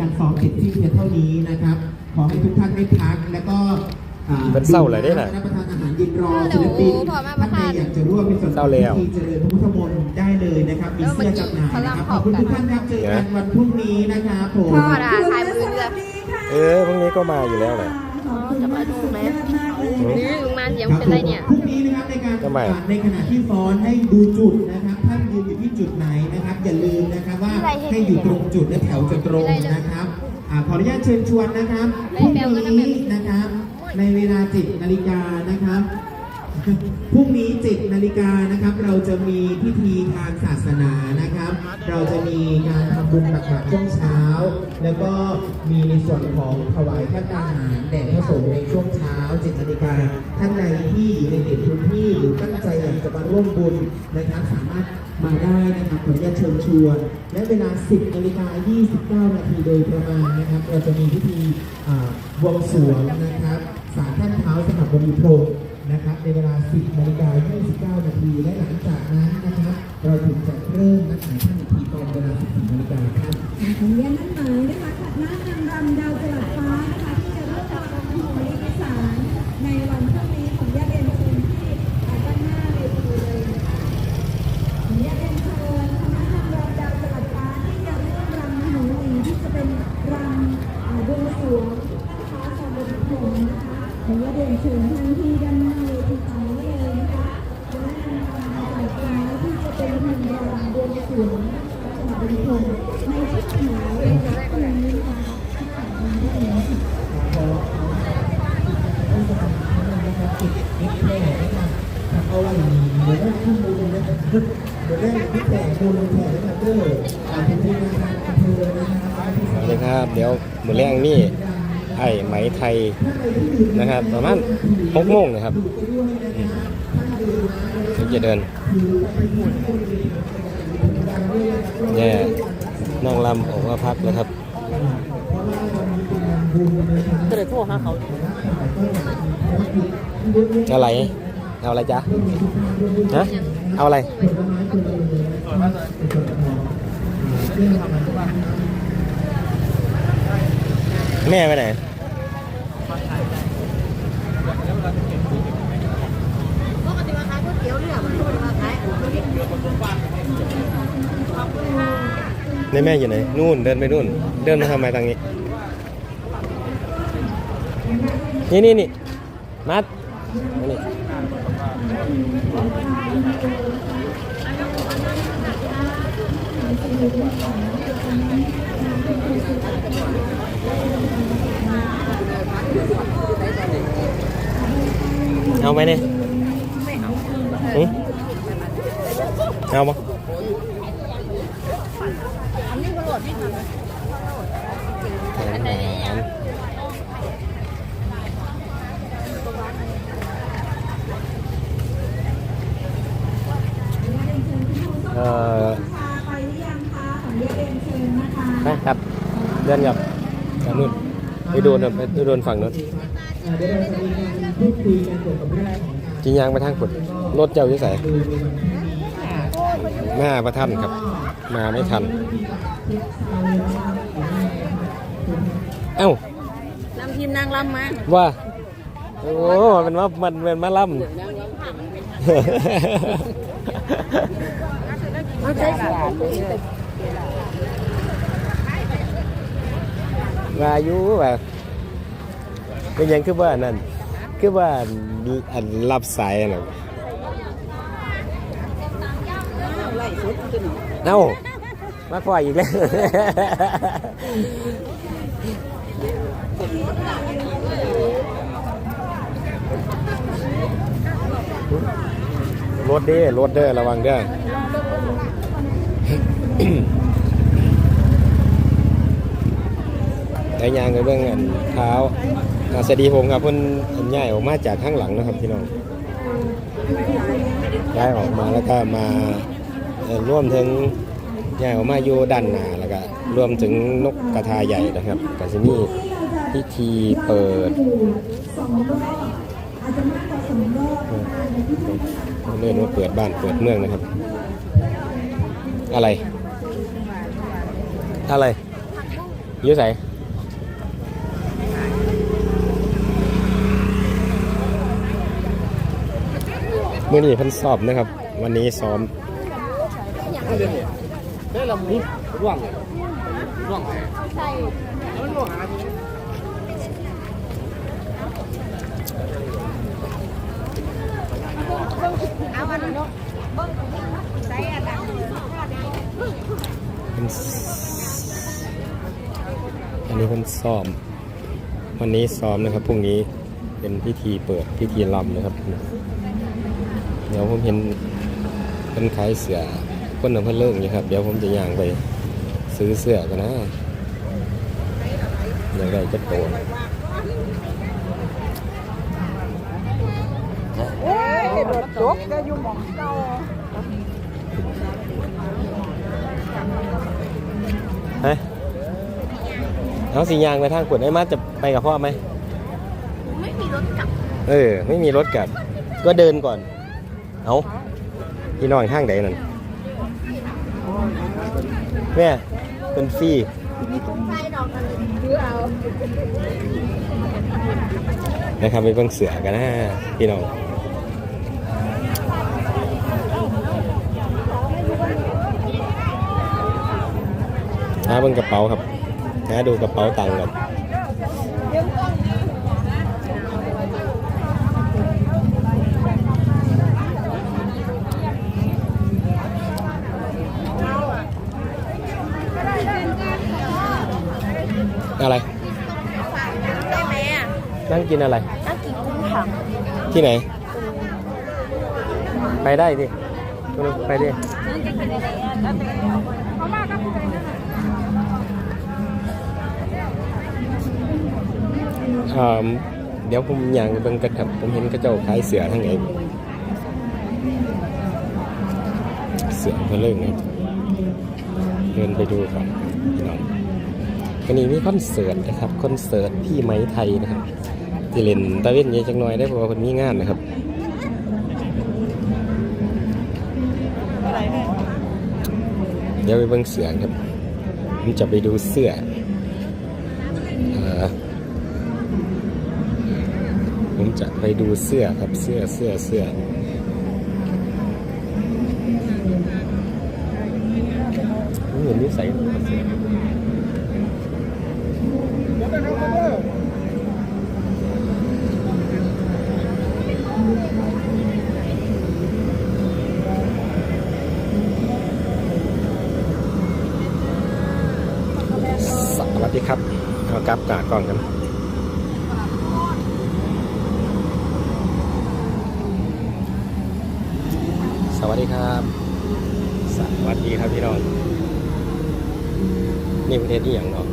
การซ้อมเสร็จสิ้นเพียงเท่านี้นะครับ ขอให้ทุกท่านได้พักแล้วก็อ่าเป็นเศร้าเลยได้น่ะรับประทานอาหารเย็นรอศิลปินพอมาประทานท่านใดอยากจะร่วมเป็นส่วนหเศร้านึ่งแล้วพิธีเจริญพระพุทธมนต์ได้เลยนะครับ มีเสื้อจำหน่ายนะครับขอบคุณทุกท่านครับเจอกันวันพรุ่งนี้นะครับผมพ่อดาทายมือเลยเออพรุ่งนี้ก็มาอยู่แล้วแหละ จะมาดูไหมนี่ลุงมันยังเป็นไรเนี่ย พรุ่งนี้นะครับในการทำไมในขณะที่ฟ้อนให้ดูจุดนะครับท่านยืนอยู่ที่จุดไหนนะครับ อย่าลืมนะครับว่าให้อยู่ตรงจุดและแถวจะตรงนะครับอ่าขออนุญาตเชิญชวนนะครับพรุ่งนี้นะครับ ในเวลา7นาฬิกานะครับ พรุ่งนี้7นาฬิกานะครับ เราจะมีพิธีทางศาสนานะครับ เราจะมีการทำบุญตักบาตรช่วงเช้า แล้วก็มีในส่วนของถวายพระทหารแด่พระสงฆ์ในช่วงเช้า7นาฬิกาท่านใดที่อยู่ในเขตพื้นที่หรือตั้งใจอยากจะมาร่วมบุญนะครับ สามารถมาได้นะครับขออนุญาตเชิญชวน และเวลา 10นาฬิกา29 นาทีโดยประมาณนะครับ เราจะมีพิธีบวงสรวงนะครับศาลท่านเท้าสหับบดีพรม นะครับในเวลา 10นาฬิกา29นาทีและหลังจากนั้นนะครับเราถึงจะเริ่มนัดหมายท่านอีกทีตอนเวลา14นาฬิกาครับขออนุญาตนัดหมายนะคะขัดหน้านางรำดาวจรับฟ้านะคะที่จะเริ่มรำของมลิสารในวันพรุ่งนี้ของญาติเรียนเชิญที่ด้านหน้าเวทีเลยนะคะขออนุญาตเรียนเชิญคณะนางรำดาวจรัสฟ้าที่จะร่วมรำหนูหลีที่จะเป็นรำอ่าบวงสรวงท่านท้าวสมบูรณ์นะคะขออนุญาตเรียนเชิญท่านที่ด้านหน้าเวทีตรงนี้เลยนะคะคณะนางรำดาวจรัสฟ้าที่จะเป็นรำบวงสรวงท่านท้าวสมบูรณ์ในชุดขาวในชุดนี้นะคะที่แต่งงานที่นี้ พอท่านจะทำนะครับติดนิดแน่นะครับเอาไว้ เดี๋ยวได้ขึ้นมูลนะครับเดี๋ยวได้พิแผงมูลแผงนะครับเด้ออ่าเป็นที่นะครับอำเภอนะครับที่สวัสดีครับ เดี๋ยวมือแรงนี่ไอ้ไหมไทยนะครับ ประมาณหกโมงนะครับอืมถึงจะเดินแย่นั่งลำออกมาพักแล้วครับก็เลยโทรหาเขาเอาอะไร เอาอะไรจ๊ะฮะเอาอะไรแม่ไปไหนในแม่อยู่ไหน นู่นเดินไปนู่น เดินมาทำไมทางนี้ นี่นี่นี่มัดนี่ เอาไหมเนี่ยไม่เอาเอาปะเอ่อ ไปหรือยังคะขออนุญาตเรียนเชิญนะคะ นะครับ เดินกับกับนู่นไปโดนไปโดนฝั่งนู้นอ่าเดี๋ยวเราจะมีการพูดคุยกันเกี่ยวกับเรื่องของการจิงยางไปทางฝุดรถเจ้าอยู่ใส่ดูในวันพรุ่งนี้แม่ประทันครับ มาไม่ทัน เอ้าลำทีมนางลำมาว่า โอ้เป็นว่ามันเป็นมาล่ำเอาใจสา ว่าอยู่แบบเป็นยังคือว่านั่นคือว่าอันรับสายน่ะเอ้ามาคอยอีกแล้วรถเด้รถเด้อระวังเด้อ ได้ยางกันเบื้องอันเท้าสวัสดีผมครับเพิ่นอันใหญ่ออกมาจากข้างหลังนะครับพี่น้องย้ายออกมาแล้วก็มาร่วมถึงย้ายออกมาอยู่ด้านหน้าแล้วก็รวมถึงนกกระทาใหญ่นะครับก็จะมีพิธีเปิดสองรอบอาจจะมากกว่องรอบนว่าเปิดบ้านเปิดเมืองนะครับ อะไร อะไรอยู่ไสมื่อนี้เพิ่นสอบนะครับ วันนี้ซ้อมได้ละมุร่วงร่วงเป็นอันนี้เป็นซ้อม วันนี้ซ้อมนะครับพรุ่งนี้เป็นพิธีเปิดพิธีลำนะครับ เดี๋ยวผมเห็นเป็นขายเสือคนนำเพิ่นเลิกอยู่ครับ เดี๋ยวผมจะย่างไปซื้อเสื้อกันนะอยากได้จะโตนโดดจกก็อยู่หมองเก่าฮะเอาสียางไปทางขวดไอ้มาจะไปกับพ่อไหม ไม่มีรถกลับ เออ ไม่มีรถกลับ ก็เดินก่อน เอาพี่น้องห้างใดนั่นแม่เป็นฟรีไปดอกกันคือเอานะครับไปเบิ่งเสือกันนะพี่น้องหาเบิ่งกระเป๋าครับหาดูกระเป๋าตังค์กัน อะไร ได้ไหมอะนั่งกินอะไร น่ากินกุ้งถังที่ไหน ไปได้ดิไปดิอ่าเดี๋ยวผมย่างไปเบิ่งกันครับผมเห็นกระเจ้าขายเสือทั้งไงเสือเพนเรื่องครับเดินไปดูก่อนพี่น้อง วันนี้มีคอนเสิร์ตนะครับคอนเสิร์ตพี่ไหมไทยนะครับที่เล่นตะเวนเยจังหน่อยได้เพราะว่าคนมีงานนะครับเดี๋ยวไปเบิ่งเสือครับผมจะไปดูเสื้อเอ่อผมจะไปดูเสื้อครับเสื้อเสื้อเสื้อผมเห็นนิสัยของเสื้อสวัสดีครับ เอากลับกากล้องกัน สวัสดีครับ สวัสดีครับพี่น้อง นี่ประเทศที่อย่างเนาะ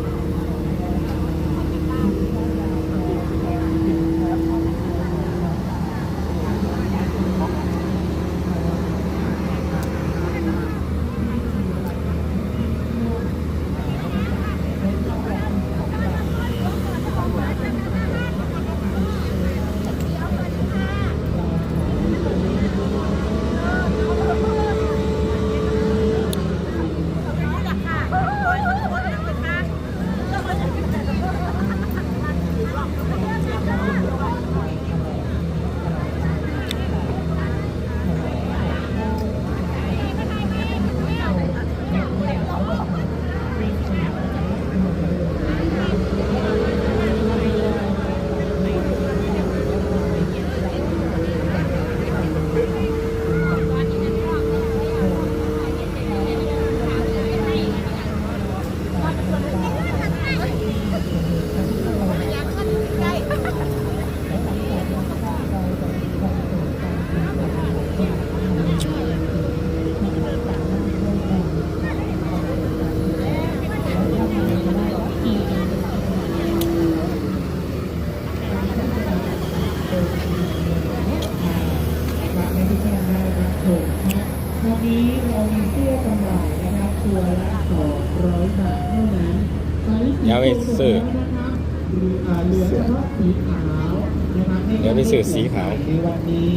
เดี๋ยวไปซื้อ เหลือเฉพาะสีขาวนะครับ เดี๋ยวไปซื้อสีขาว ในวันนี้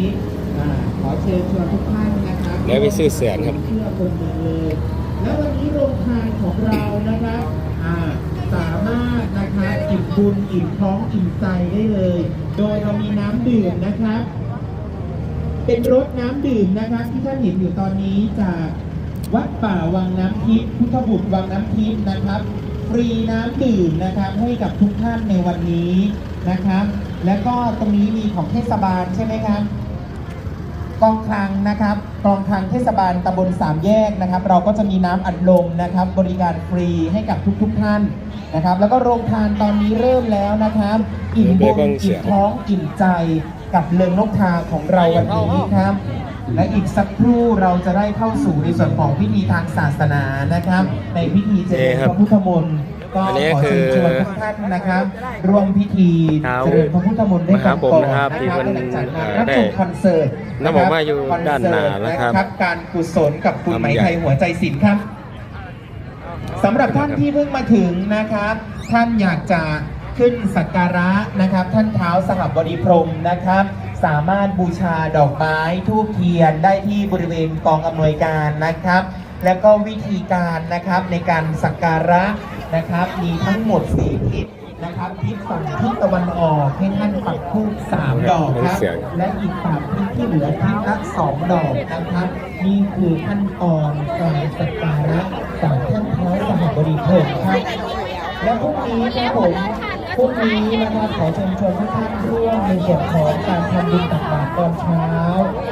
อ่าขอเชิญชวนทุกท่านนะครับ เดี๋ยวไป ซื้อเสือครับเชื่อคนเลยแล้ววันนี้โรงทานของเรานะครับสามารถนะครับอิ่มบุญอิ่มท้องอิ่มใจได้เลย โดยเรามีน้ำดื่มนะครับ เป็นรถน้ำดื่มนะครับ ที่ท่านเห็นอยู่ตอนนี้จากวัดป่าวังน้ำทิพย์พุทธบุตรวังน้ำทิพย์นะครับ ฟรีน้ำดื่มนะครับให้กับทุกท่านในวันนี้นะครับ และก็ตรงนี้มีของเทศบาลใช่ไหมครับกองคลังนะครับ กองคลังเทศบาลตำบลสามแยกนะครับ เราก็จะมีน้ำอัดลมนะครับ บริการฟรีให้กับทุกๆท่านนะครับ แล้วก็โรงทานตอนนี้เริ่มแล้วนะครับ อิ่มบุญอิ่มท้องอิ่มใจกับเลิงนกทาของเราวันนี้ครับ และอีกสักครู่เราจะได้เข้าสู่ในส่วนของพิธีทางศาสนานะครับ ในพิธีเจริญพระพุทธมนต์ ก็อันนี้ขอคืเชิอญชวนทุกท่านนะครับร่วมพิธีเท้าเจริญพระพุทธมนต์ด้วยกันมหาผมก่อนนะครับนะที่ครับเพิ่นและหลังจากนั้นเอ่อรับได้ชมคอนเสิร์ตน้ำบอกว่าอยู่ด้านหน้านะครับคอนเสิร์ตการกุศลกับคุณลำไหมใหญ่ไทยหัวใจศิลป์ครับสำหรับท่านที่เพิ่งมาถึงนะครับ ท่านอยากจะขึ้นสักการะนะครับ ท่านเท้าสหับบดีพรหมนะครับ สามารถบูชาดอกไม้ทูบเทียนได้ที่บริเวณกองอำนวยการนะครับ แล้วก็วิธีการนะครับในการสักการะนะครับ มีทั้งหมด4ทิศนะครับทิศฝั่งทิศตะวันออกให้ท่านปักธูปสามดอกครับเสียงและอีกสามทิศที่เหลือทิศละสองดอกนะครับ นี่คือขั้นตอนการสักการะจากท่านเท้าสหบดีพรหมครับ และพรุ่งนี้ครับผม พรุ่งนี้นะครับขอเชิญชวนทุกท่านร่วมในส่วนของการทำบุญตักบาตรตอนเช้า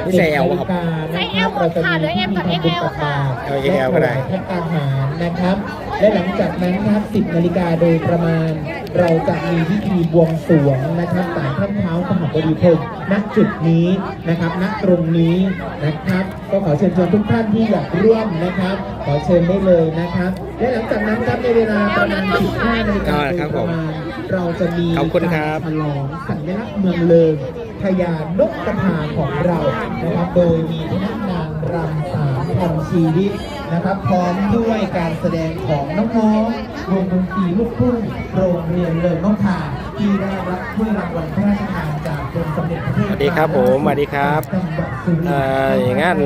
นี่ใส่ L ป่ะครับใส่เอลเราจะมีพิธีทำบุญตักบาตรเอา XL ก็ได้และถวายพระอาหารนะครับและหลังจากนั้นครับ 10 นาฬิกาโดยประมาณ เราจะมีพิธีบวงสรวงนะครับศาลท่านเท้าสหบดีพรหมณจุดนี้นะครับ ณ ตรงนี้นะครับ ก็ขอเชิญชวนทุกท่านที่อยากร่วมนะครับ ขอเชิญได้เลยนะครับ และหลังจากนั้นครับในเวลาประมาณ 15 นาฬิกาอ่าโดครัยบปผมระมาณ เราจะมีขอบคุณครับกาฉลองสัญลักษณ์เมืองเลิงพญานกกระทาของเรานะครับ โดยมีคณะนางรำสามพันชีวิต นะครับพร้อมด้วยการแสดงของน้องๆวงดนตรีลูกทุ่งโรงเรียนเลิงนกทาที่ได้รับถ้วยรางวัลพระราชทานจากกรมสมเด็จพระเทพสวัสดีครับผมสวัสดีครับจังหวัดสุรินทร์เอ่องาน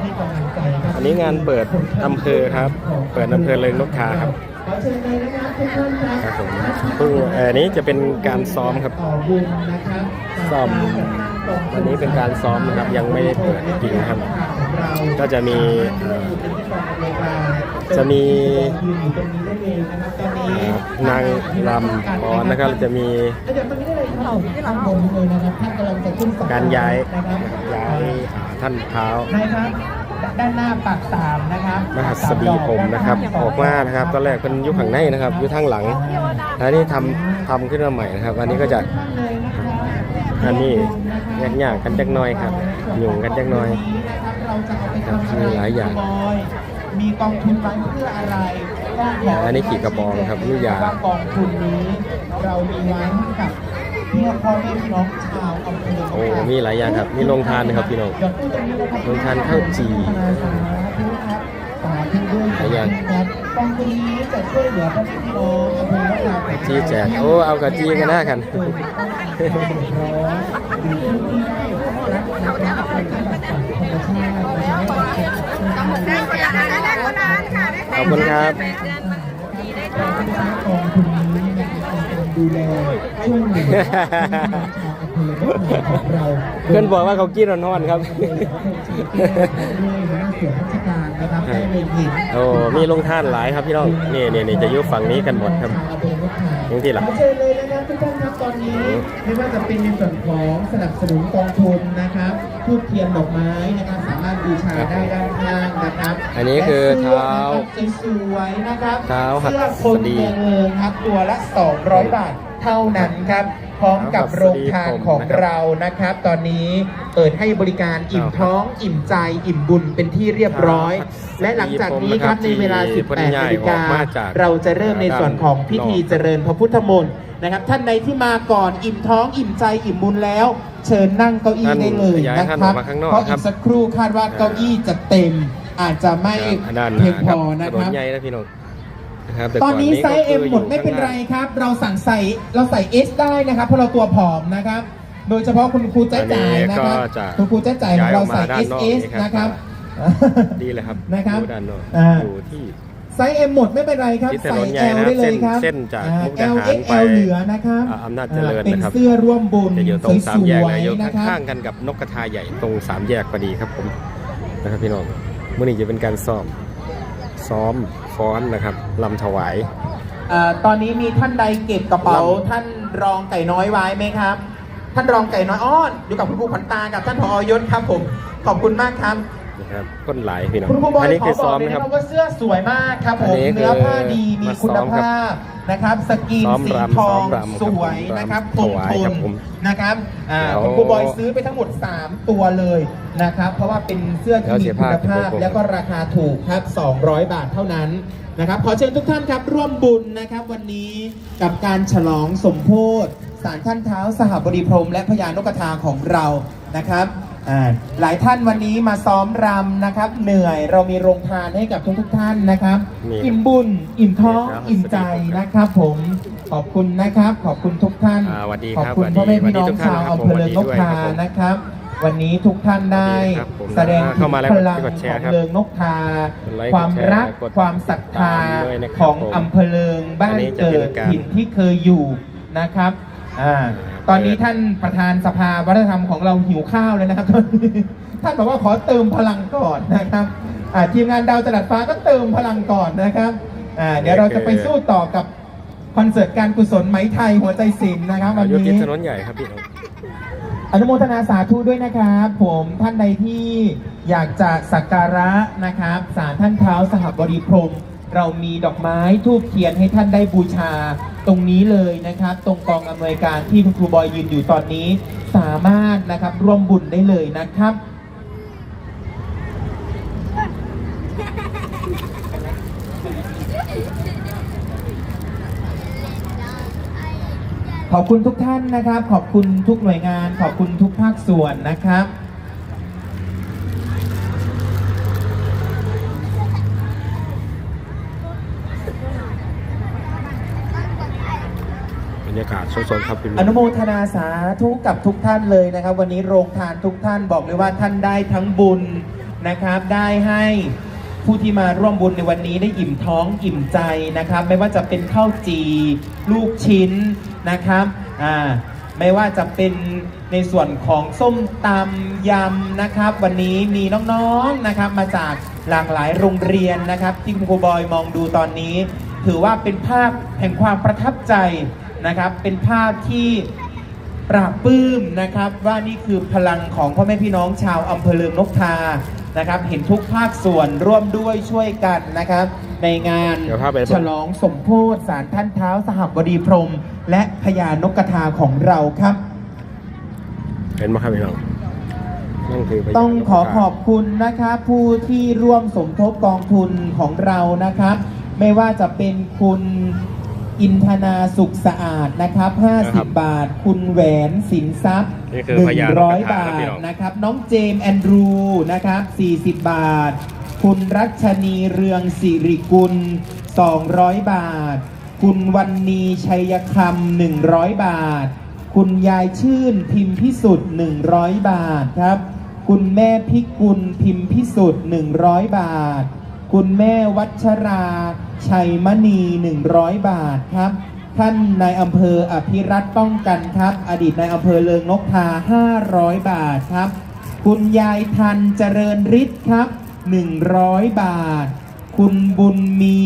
ให้กำลังใจครับอันนี้งานเปิดอำเภอครับ เปิดอำเภอเริงนกทาครับขอเชิญเลยนะครับทุกท่านครับครับผมเพิ่งเอ่ออันนี้จะเป็นการซ้อมครับต่อบุญนะครับซ้อมวันนี้เป็นการซ้อมนะครับยังไม่ได้เปิดจริงนะครับ ก็จะมีเอ่อจะมีเอ่อนางรำฟ้อนนะครับจะมีข้างบนเลยนะครับท่านกำลังจะขึ้นสัการย้ายนะครับย้ายอ่าท่านเท้านะครับด้านหน้าปากสามนะครับมหัสบีผมนะครับออกมานะครับตอนแรกเป็นยุคข้างในนะครับอยู่ทางหลังแล้วนี่ทำทำขึ้นมาใหม่นะครับ อันนี้ก็จะอันนี้แยกยากกันจักหน้อยครับหยุ่งกันจักหน้อย ครับมีหลายอย่างมีกองทุนไว้เพื่ออะไรก็ขอันนี้ขี่กระบองครับนี่ยาว่ากองทุนนี้เรามีไว้ให้กับเพื่อพ่อแม่พี่น้องชาวอำเภอโอ้มีหลายอย่างครับ มีโรงทานนะครับพี่น้องหยดตู้ตรงนี้นะครับโรงทานข้าวจี่สาธุครับสาธุด้วยหลายอย่างครับกองทุนนี้จะช่วยเหลือพ่อแม่พี่น้องอำเภอละลาจี้แจกโอ้เอากระจี้กันหน้ากัน ขอบคุณครับกองทุนนี้นะครับเป็นการดูแลช่วยเหลือของเราเพื่อนบอกว่าเขากินร้อนๆครับด้วยหัวหน้าส่วนราชการนะครับได้เลยเห็นโอ้มีโรงทานหลายครับพี่น้องนี่นี่นี่จะอยู่ฝั่งนี้กันหมดครับ ยังที่หลังขอเชิญเลยนะครับทุกท่านครับตอนนี้ไม่ว่าจะเป็นในส่วนของสนับสนุนกองทุนนะครับทูบเทียนดอกไม้นะครับสามารถบูชาได้ด้านข้างนะครับ อันนี้คือเท้าและเสื้อนะครับสวยๆนะครับเท้าหัดเสื้อคนสดีเมืองเอิงครับตัวละ 200 บาทเท่านั้นครับ พร้อมกับโรงทานของเรานะครับ ตอนนี้เปิดให้บริการอิ่มท้อง อิ่มใจ อิ่มบุญเป็นที่เรียบร้อย และหลังจากนี้ครับในเวลา 18นาฬิกาเราจะเริ่มในส่วนของพิธีเจริญพระพุทธมนต์นะครับท่านใดที่มาก่อนอิ่มท้องอิ่มใจอิ่มบุญแล้ว เชิญนั่งเก้าอี้ได้เลยย้ายนะท่านคอรัอบกมาข้างนอกเพราะครัอีบกสักครู่คาดว่าเก้าอี้จะเต็มอาจจะไม่ด้านหเพียน้างคพรับอถนะนคนรับใหญ่ นะพี่น้องนะครับแตอนนี้ก่ไซส์ก็เอ็มคืหมดไม่เป็นไรครับ เราสั่งใส่เราใส่เอสได้นะครับ เพราะเราตัวผอมนะครับ โดยเฉพาะคุณครูจ้าจ่ายนะครับอันนี้ก็จะคุณครูจ้าจ่ายของเราใส่ย้ายออกมาด้านนอก SS นี่ครับนะครับดีเลยครับนะครับดูด้านนอกอ่าอยู่ที่ไซส์ M หมดไม่เป็นไรครับที่ถใส่นนใหญ่ L นะครับได้เลยครับเส้นเส้นจากอ่มุกดา L หารไป XL เหลือนะครับอ่าอำนาจเจริญอ่าเป็นนะครับเสื้อร่วมบุญจะอยู่ตรงสามแยกสวนะยอยู่ๆนะครับข้างๆกันกับนกกระทาใหญ่ตรงสามแยกพอดีครับผมนะครับพี่น้องมื่อนี้จะเป็นการซ้อม ซ้อมฟ้อนนะครับลำถวายอ่าตอนนี้มีท่านใดเก็บกระเป๋าลำท่านรองไก่น้อยไว้ไหมครับ ท่านรองไก่น้อยอ้อนอยู่กับคุณครูขวัญตากับท่านพอยศครับผมขอบคุณมากครับ นะครับก้นไหลายพี่น้องคุณครูบอยอันนี้ขอคือบอกซ้อมเลยนะนะคครัรับบว่าเสื้อสวยมากครับผอัมนนี้คือเนื้อผ้าดีมีมาซ้คุอณมครับภาพนะครับ สกรีนซ้อมสีรำทองซ้อมรำสวยนะครับคถงวายทครันบผมนะครับอ่าเดี๋ยวคุณครูบอยซื้อไปทั้งหมด 3 ตัวเลยนะครับ เพราะว่าเป็นเสื้อที่เดี๋ยวมีเสียคุภาณพภาพ เดี๋ยวผม แล้วก็ราคาถูกครับ 200 บาทเท่านั้นนะครับขอเชิญทุกท่านครับร่วมบุญนะครับ วันนี้กับการฉลองสมโพธิสารท่านเท้าสหบดีพรหมและพญานกกระทาของเรานะครับอ่า หลายท่านวันนี้มาซ้อมรำนะครับ เหนื่อยเรามีโรงทานให้กับทุกๆท่านนะครับมีอิ่มบุญอิ่มท้องครับอิ่มใจนะครับ ผมขอบคุณนะครับ ขอบคุณทุกท่านอ่าสวัสดีขอบครับคุณสวัสดีพ่อแม่พี่น้อสวังสดีทุกท่านชาวครับอำเภอเลิงนกทาผมนะครับ วันนี้ทุกท่านได้สวัสดีครับผมแสดงถึเข้างมาแล้วพลังกดแชขร์องครับเลิงนกทากดไลค์ความกดแชร์รักกดความศรัทธาติดตามด้วยนะครับของผมอำเภอเลิงบ้านอันนี้จะเกิเป็ดนการถิ่นที่เคยอยู่นะครับ อ่าตอนนี้ท่านประธานสภาวัฒนธรรมของเราหิวข้าวเลยนะครับ ท่านบอกว่าขอเติมพลังก่อนนะครับอ่าทีมงานดาวจรัสฟ้าก็เติมพลังก่อนนะครับอ่าเดี๋ยวเราจะไปสู้ต่อกับคอนเสิร์ตการกุศลไหมไทยหัวใจศิลป์นะครับวันอยู่นี้ที่ถนนใหญ่ครับพี่น้องอนุโมทนาสาธุด้วยนะครับผมท่านใดที่อยากจะสักการะนะครับสารท่านเท้าสหบดีพรหม เรามีดอกไม้ทูบเทียนให้ท่านได้บูชา ตรงนี้เลยนะครับ ตรงกองอำนวยการที่คุณครูบอยยืนอยู่ตอนนี้ สามารถนะครับร่วมบุญได้เลยนะครับขอบคุณทุกท่านนะครับ ขอบคุณทุกหน่วยงาน ขอบคุณทุกภาคส่วนนะครับ บรรยากาศ สดๆครับพี่ออนุโมทนาสาธุกับทุกท่านเลยนะครับ วันนี้โรงทานทุกท่านบอกเลยว่าท่านได้ทั้งบุญนะครับ ได้ให้ผู้ที่มาร่วมบุญในวันนี้ได้อิ่มท้องอิ่มใจนะครับ ไม่ว่าจะเป็นข้าวจีลูกชิ้นนะครับอ่าไม่ว่าจะเป็นในส่วนของส้มตำยำนะครับ วันนี้มีน้องๆนะครับ มาจากหลากหลายโรงเรียนนะครับที่คุณครูบอยมองดูตอนนี้ ถือว่าเป็นภาพแห่งความประทับใจ นะครับ เป็นภาพที่ปราบปลื้มนะครับ ว่านี่คือพลังของพ่อแม่พี่น้องชาวอำเภอเลิงนกทานะครับ เห็นทุกภาคส่วนร่วมด้วยช่วยกันนะครับ ในงานเดี๋ยวพาไปฉลองสมโพธิสารท่านเท้าสหบดีพรหมและพญานกกระทาของเราครับ เห็นไหมครับพี่น้องนั่นคือพญาต้องขอนกกระทาขอบคุณนะครับผู้ที่ร่วมสมทบกองทุนของเรานะครับ ไม่ว่าจะเป็นคุณ อินทนาสุขสะอาดนะครับ นะครับ50 บาท คุณแหวนสินทรัพย์ นี่คือพญานกกระทา100บาครับพี่ทน้อง นะครับ น้องเจมส์แอนดรูนะครับ 40 บาท คุณรัชนีเรืองสิริกุล 200 บาท คุณวันนีชัยคำ100 บาท คุณยายชื่นพิมพ์พิสุทธิ์100 บาทครับ คุณแม่พิกุลพิมพ์พิสุทธิ์100 บาท คุณแม่วัชรา ชัยมณี 100 บาทครับ ท่านนายอำเภออภิรัตน์ป้องกันครับ อดีตนายอำเภอเลิงนกทา 500 บาทครับ คุณยายทันเจริญฤทธิ์ครับ 100 บาท คุณบุญมี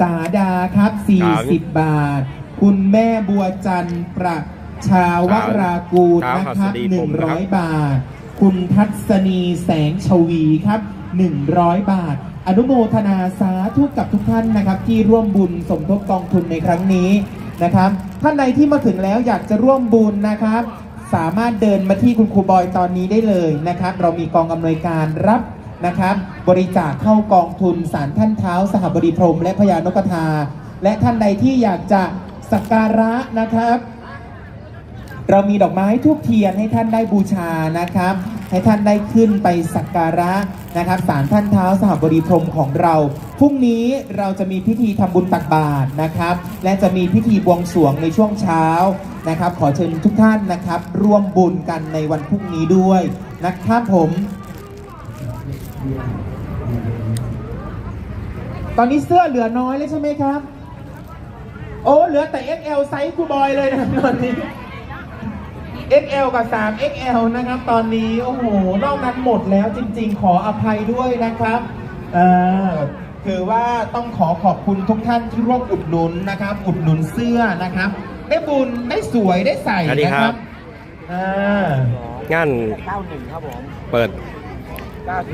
สาดาครับ 40 บาท คุณแม่บัวจันทร์ประชาวรากูลนะครับ100 บาท คุณทัศนีแสงชวีครับ 100 บาท อนุโมทนาสาธุกับทุกท่านนะครับ ที่ร่วมบุญสมทบกองทุนในครั้งนี้นะครับ ท่านใดที่มาถึงแล้วอยากจะร่วมบุญนะครับ สามารถเดินมาที่คุณครูบอยตอนนี้ได้เลยนะครับ เรามีกองอำนวยการรับนะครับ บริจาคเข้ากองทุนสารท่านเท้า สหบดีพรมและพญานกกระทา และท่านใดที่อยากจะสักการะนะครับ เรามีดอกไม้ทูบเทียนให้ท่านได้บูชานะครับ ให้ท่านได้ขึ้นไปสักการะนะครับศาลท่านเท้าสหบดีพรมของเรา พรุ่งนี้เราจะมีพิธีทำบุญตักบาตรนะครับ และจะมีพิธีบวงสรวงในช่วงเช้านะครับ ขอเชิญทุกท่านนะครับ ร่วมบุญกันในวันพรุ่งนี้ด้วยนะครับผม ตอนนี้เสื้อเหลือน้อยเลยใช่ไหมครับ โอ้เหลือแต่ XL ไซส์คูบอยเลยนะตอนนี้ XL กับ 3 XL นะครับ ตอนนี้ โอ้โห นอกนั้นหมดแล้วจริง ๆ ขออภัยด้วยนะครับ เอ่อคือว่าต้องขอขอบคุณทุกท่านที่ร่วมอุดหนุนนะครับ อุดหนุนเสื้อนะครับ ได้บุญ ได้สวย ได้ใส่สวัสดีนะคครัรับ บ อ่า งาน91 ครับผม เปิด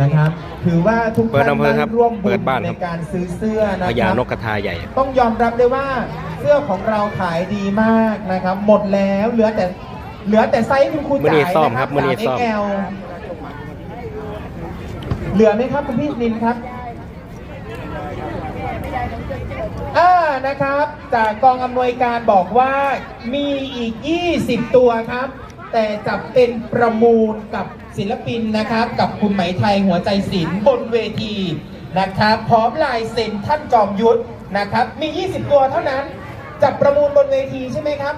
นะครับ ถือว่าทุกเปิดท่านอำเภอครับได้ร่วมเปิบุดญบ้านในครับ การซื้อเสื้อนะพคญารับ นกกระทาใหญ่ ต้องยอมรับเลยว่าเสื้อของเราขายดีมากนะครับ หมดแล้วเหลือแต่ เหลือแต่ไซส์คุณครูมื้อนี้จ่ายซ่อมนะครับมื้อนี้ซ่อม 3XL เหลือไหมครับคุณพี่นินครับอ่านะครับ จากกองอำนวยการบอกว่ามีอีก 20 ตัวครับ แต่จะเป็นประมูลกับศิลปินนะครับ กับคุณไหมไทยหัวใจศิลป์บนเวทีนะครับ พร้อมลายเซ็นท่านจอมยุทธนะครับ มี 20 ตัวเท่านั้นจะประมูลบนเวทีใช่ไหมครับ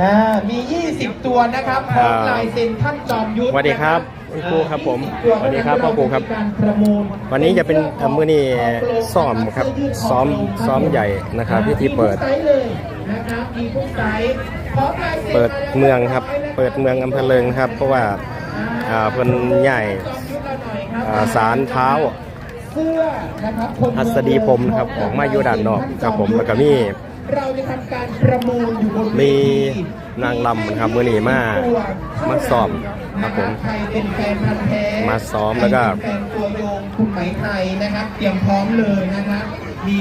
อ่ามี 20 ตัวนะครับพร้อมลายเซ็นท่านจอมยุทธสวัสดีครับนะคุณครูครับผม20ตัวสวัสดีครับพ่อครูครับเาจะมีการประมูลวันนี้จะเป็นเอ่อมื้อนี้ซ้อมครับซ้อมซ้อมใหญ่นะครับพิธีเปิดมีทุกไซส์เลยนะครับมีทุกไซส์พร้อมลายซ็นเปิดเมืองครับ เปิดเมืองอำเภอเลิงนะครับ เพราะว่าอ่าเพิ่นใหญ่อ่าสารเท้าเสื้อนะครับคนหัสดีพรมนะครับออกมาอยู่ด้านนอกครับผมแล้วก็มี เราจะทำการประมูลอยู่บนเวทีมีนางรำนะครับมื้อนี้มามาซ้อมครับผมใครเป็นแฟนพันธ์แท้มาซ้อมแล้วก็ ใครเป็นแฟนตัวยงคุณไหมไทยนะครับเตรียมพร้อมเลยนะครับ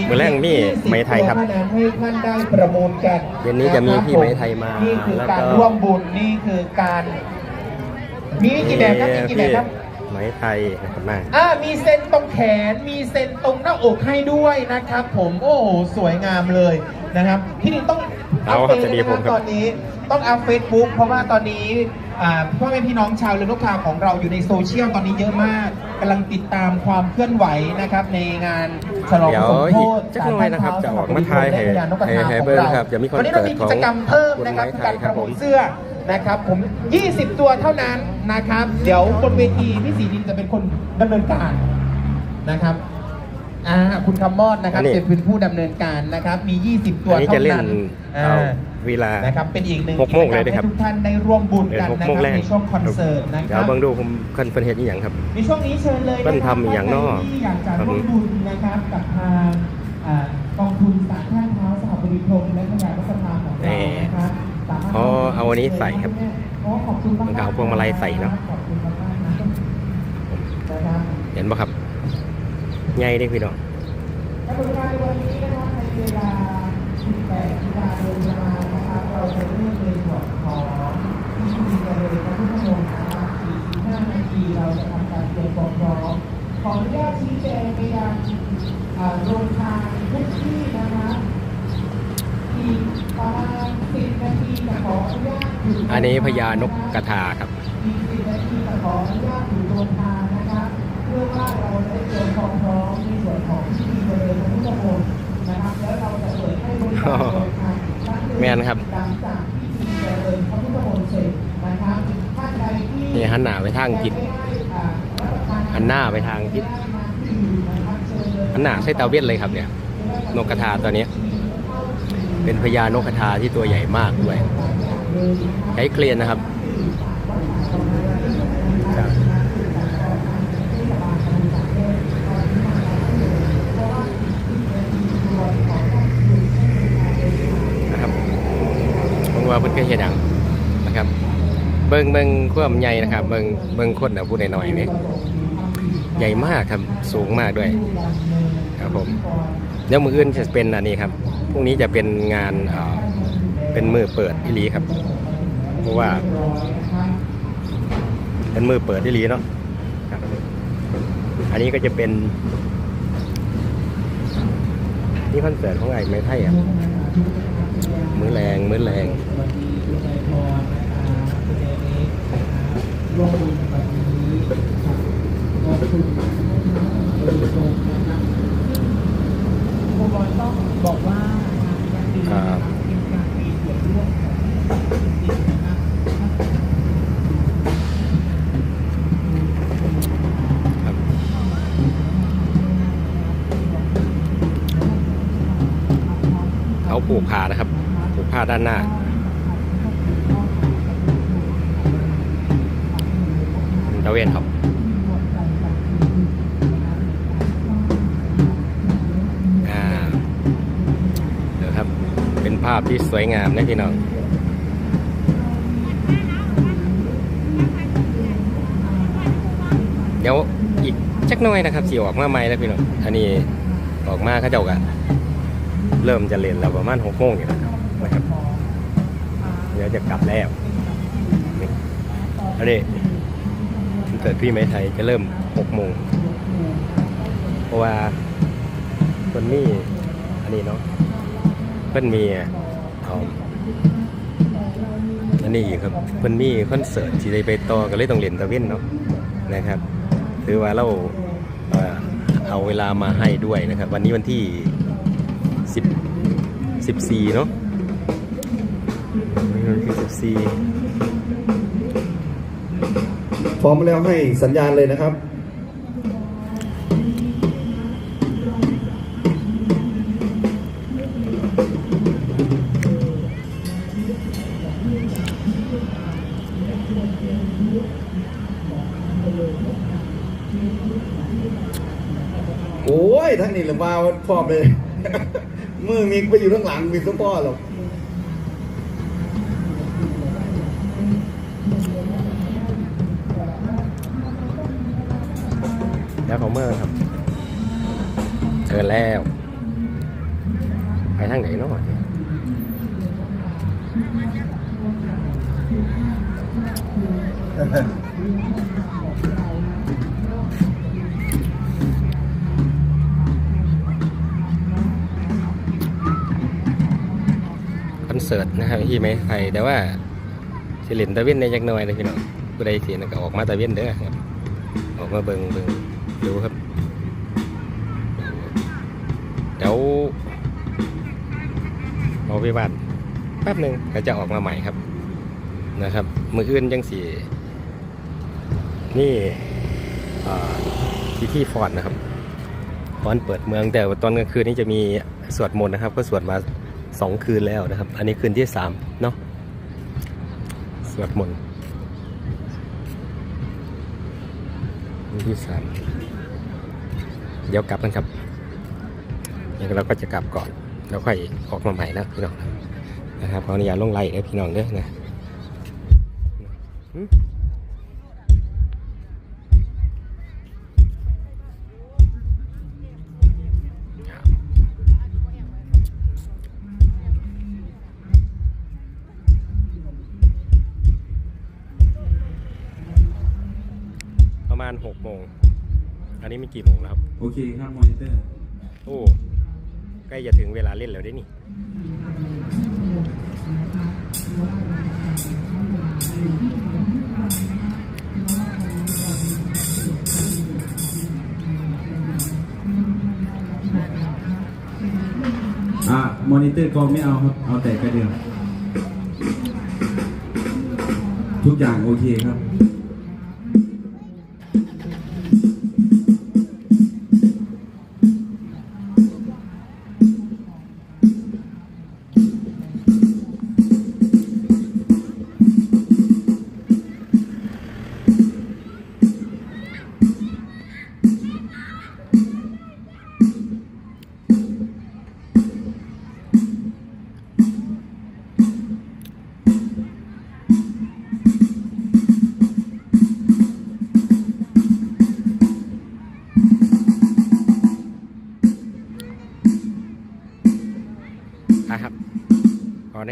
มื้อแรกมีไหมไทยครับ20ตัวเท่านั้นให้ท่านได้ประมูลกันเย็นนี้จะมีพี่ไหมไทยมานี่คือแล้วการก็ร่วมบุญนี่คือการมีกี่แบบครับมีกี่แบบครับ ไหมไทยนะครับมา อ่ามีเซ็นตรงแขน มีเซ็นตรงหน้าอกให้ด้วยนะครับผม โอ้โห สวยงามเลย นะครับพี่นินต้องเอาอัพครับเฟซจะดีนะคผรัมบครับตอนนี้ต้องอัพเฟซบุ๊กเพราะว่าตอนนี้อ่าพ่อแม่พี่น้องชาวเรือนกทาวของเราอยู่ในโซเชียลตอนนี้เยอะมากกำลังติดตามความเคลื่อนไหวนะครับ ในงานฉลองเดี๋ยวสมโพอีกธิจักหน่อยนะครับจะออกมาทายให้และพญานกกระให้ทาให้ของเบิ่งเราครับจะมีคอนวันนี้เสิเราร์ตมีขอกิงจกรรมเพิ่มคุณนะครับไม้คือไทกายรคปรับระผมูมลเสื้อนะครับผม 20 ตัวเท่านั้นนะครับ เดี๋ยวบนเวทีพี่สีดินจะเป็นคนดำเนินการนะครับ อ่าคุณคำมอดนะครับอันนี้ จะเป็นผู้ดำเนินการนะครับ มี 20 ตัวอันนี้เท่าจะเล่นนั้นเอาอ่าเวลา นะครับเป็นอีกหนึ่งหกโมงเลยนะครับกิจกรรมให้ทุกท่านได้ร่วมบุญเดือกันนหกนะโมงครับแรกในช่วงคอนเสิร์ตนะคเดี๋ยรัวบ เบิ่งดูผมคอนเฟิร์นเฮ็ดอีหยังครับ ในช่วงนี้เชิญเลยะครับเพิ่นทำอย่างน้อท่ใดที่อยากจะร่วมบุญนะครับกับทางอ่ากองทุนสารท่าเท้าสหบริพรมและพยาวัฒนาของเรานะครับสมรถอ๋อเอาอันนี้ใส่ครับอ๋อขอบคุณมากๆมันก็เอาพวงมาลัยใส่เนอะ ขอบคุณมากๆนะครับ เห็นป่ะครับใหญ่เด้พี่น้องกำหนดการในวันนี้นะครับ ในเวลา18นาฬิกาโดยประมาณนะครับเราจะเริ่มในส่วนของพิธีการเลยพระพุทธมนต์นะครับ45นาทีเราจะทำการเตรียมความพร้อมขออนุญาตชี้แจงไปยังอ่าโรงทานทุกที่นะครับอีกประมาณ10นาทีจะขออนุญาตอันนี้พญานกกระทาครับอีก10นาทีจะขออนุญาต แม่นครับหลังจากพิธีเจริญพระพุทธมนต์เสร็จนะครับท่านใดที่นี่หันหน้าไปทางทิศไม่ได้อ่ารับประทานหันหน้าไปทางทิศมาที่อื่นนะครับเชิญเลยหันหน้าใส่ตาเวียนเลยครับเนี่ย นกกระทาตัวนี้ เป็นพญานกกระทาที่ตัวใหญ่มากด้วย ใช้เคลียนนะครับผม ว่าเพิ่นก็เฮ็ดหยังนะครับ เบิ่งเบิ่งความใหญ่นะครับ เบิ่งเบิ่งคนน่ะผู้น้อยๆนี่ใหญ่มากครับสูงมากด้วย ครับผมเดี๋ยวมืออื่นจะเป็นอันนี้ครับพรุ่งนี้จะเป็นงานเป็นมือเปิดอิลีครับ เพราะว่า เป็นมือเปิดอิลีเนาะอันนี้ก็จะเป็นนี่คอนเสิร์ตของไอ้ไม้ไทยอะ มือแรงมือแรงบอกว่าครับครับผูกผ้านะครับ ผ้าด้านหน้า ตะเวนครับ อ่า เดี๋ยวครับ เป็นภาพที่สวยงามนะพี่น้องเดี๋ยวอีกจักน่อยนะครับสีออกมาใหม่แล้วพี่น้องอันนี้ออกมาเขาเจ้ากันเริ่มจะเล่นแล้วประมาณหกโมงอยู่แล้วนะครับ ยวจะกลับแล้วนี่อันนี้วันเกิดพี่ไม้ไทยจะเริ่มหกโมงเพราะว่าเพิ่นมีอันนี้เนาะเพิ่นมีเอาอันนี้อีกครับเพิ่นมีคอนเสิร์ตที่ได้ไปต่อก็เลยต้องเล่นตะเว้นเนาะนะครับถือว่าเราเอ่อเอาเวลามาให้ด้วยนะครับ วันนี้วันที่10 14เนาะ กซีพร้อมแล้วให้สัญญาณเลยนะครับ โอ้ยทั้งนี้หรือมาพร้อมเลย มือมีไปอยู่ข้างหลังมีสปอร์หรอก เชิญแล้ว ไปทางไหนเนาะคอนเสิร์ตนะครับที่ไม่ไทยแต่ว่าสิเลินตะเวนในยักหน่อยนะพี่น้องผู้ใดเสียก็ออกมาตะเวนเด้อครับออกมาเบิงเบิงดูครับ ดี๋ยวรอไปบ้านแป๊บหนึ่งก็จะออกมาใหม่ครับนะครับ มืออื่นยังสีนี่ที่ที่ฟอนนะครับฟอนเปิดเมืองแต่ว่าตอนกลางคืนนี้จะมีสวดมนต์นะครับ ก็สวดมาสองคืนแล้วนะครับ อันนี้คืนที่สามเนาะสวดมนต์วันที่สามเดี๋ยวกลับกันครับ เดี๋ยวเราก็จะกลับก่อนแล้วค่อยออกมาใหม่นะพี่น้องนะครับขออนุญาตลงไล่ให้พี่น้องเด้อนะหึประมาณหกโมง อันนี้มีกี่โมงแล้วครับ โอเคครับ มอนิเตอร์ โอ้ ใกล้จะถึงเวลาเล่นแล้วได้นี่อะมอนิเตอร์ก็ไม่เอาครับ เอาแต่กระเดื่องทุกอย่างโอเคครับ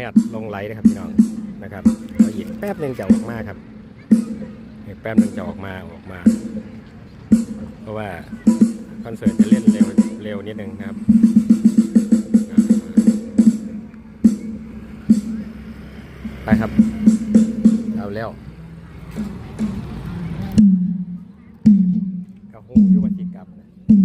ญาตลงไลน์นะครับพี่น้องนะครับเราหยวอีกแป๊บหนึ่งจะออกมาครับอีกแป๊บหนึ่งจะออกมาออกมา เพราะว่าคอนเสิร์ตจะเล่นเร็วเร็วนิดนึงนะครับ